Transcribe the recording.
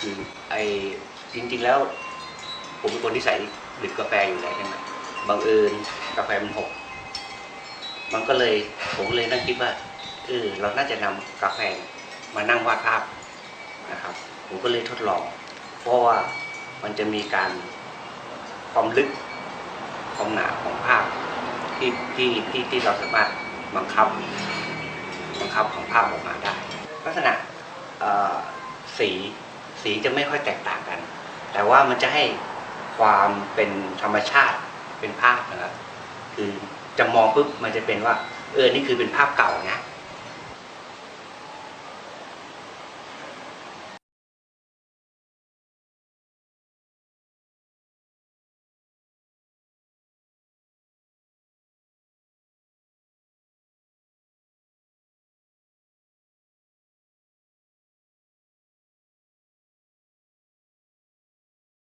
คือไอ้จริง ๆ แล้ว ผมเป็นคนที่ใส่ดื่มกาแฟอยู่แล้วใช่ไหมบังเอิญกาแฟมันหก มันก็เลยผมเลยนั่งคิดว่าเออเราน่าจะนำกาแฟมานั่งวาดภาพนะครับ ผมก็เลยทดลอง เพราะว่ามันจะมีการความลึกความหนาของภาพที่ที่ที่ที่เราสามารถบังคับบังคับของภาพออกมาได้ ลักษณะสี สีจะไม่ค่อยแตกต่างกัน แต่ว่ามันจะให้ความเป็นธรรมชาติเป็นภาพนะครับ คือจะมองปุ๊บมันจะเป็นว่า เออนี่คือเป็นภาพเก่านะ